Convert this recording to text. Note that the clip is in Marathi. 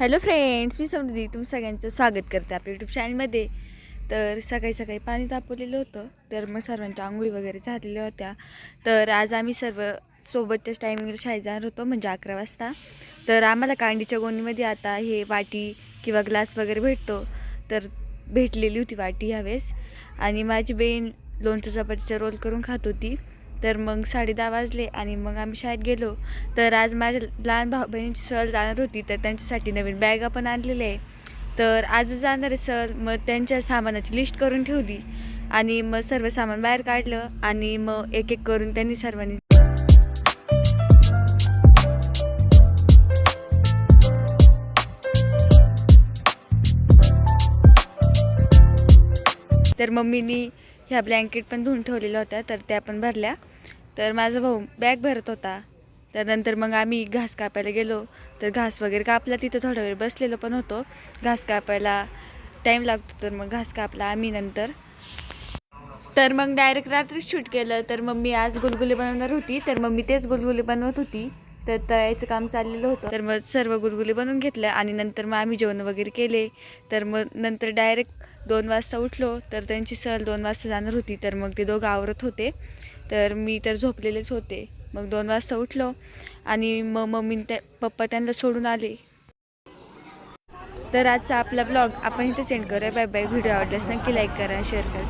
हॅलो फ्रेंड्स मी समृद्धी. तुम सगळ्यांचं स्वागत करते आपल्या यूट्यूब चॅनलमध्ये तर सकाळी सकाळी पाणी तापवलेलं होतं. तर मग सर्वांच्या आंघोळी वगैरे झालेल्या होत्या. तर आज आम्ही सर्व सोबतच्याच टायमिंगला शाळेत जाणार होतो म्हणजे अकरा वाजता. तर आम्हाला कांडीच्या गोणीमध्ये आता हे वाटी किंवा ग्लास वगैरे भेटतो. तर भेटलेली होती वाटी ह्यावेळेस. आणि माझी बहीण लोणचं चपातीचा रोल करून खात होती. तर मग साडे दहा वाजले आणि मग आम्ही शाळेत गेलो. तर आज माझ्या लहान भाऊ बहिणीची सहल जाणार होती तर त्यांच्यासाठी नवीन बॅगा पण आणलेल्या आहे. तर आज जाणार आहे सहल. मग त्यांच्या सामानाची लिस्ट करून ठेवली आणि मग सर्व सामान बाहेर काढलं आणि मग एक एक करून त्यांनी सर्वांनी तर मम्मीनी ह्या ब्लँकेट पण धुवून ठेवलेल्या होत्या तर त्या पण भरल्या. तर माझा भाऊ बॅग भरत होता. तर नंतर मग आम्ही घास कापायला गेलो. तर घास वगैरे कापला तिथं थोडा वेळ बसलेलो पण होतो. घास कापायला टाईम लागतो तर मग घास कापला आम्ही नंतर. तर मग डायरेक्ट रात्री शूट केलं. तर मम्मी आज गुलगुले बनवणार होती. तर मम्मी तेच गुलगुले बनवत होती. तर तळायचं काम चाललेलं होतं. तर मग सर्व गुलगुले बनवून घेतलं आणि नंतर मग आम्ही जेवण वगैरे केले. तर मग नंतर डायरेक्ट दोन वाजता उठलो तर त्यांची सहल दोन वाजता जाणार होती. तर मग ते दोघं आवरत होते. तर मी तर झोपलेलेच होते. मग दोन वाजता उठलो आणि मग मम्मी त्या पप्पा त्यांना सोडून आले. तर आजचा आपला ब्लॉग आपण इथे सेंड करूया. बाय बाय व्हिडिओ आवडल्यास नक्की लाईक करा शेअर करा.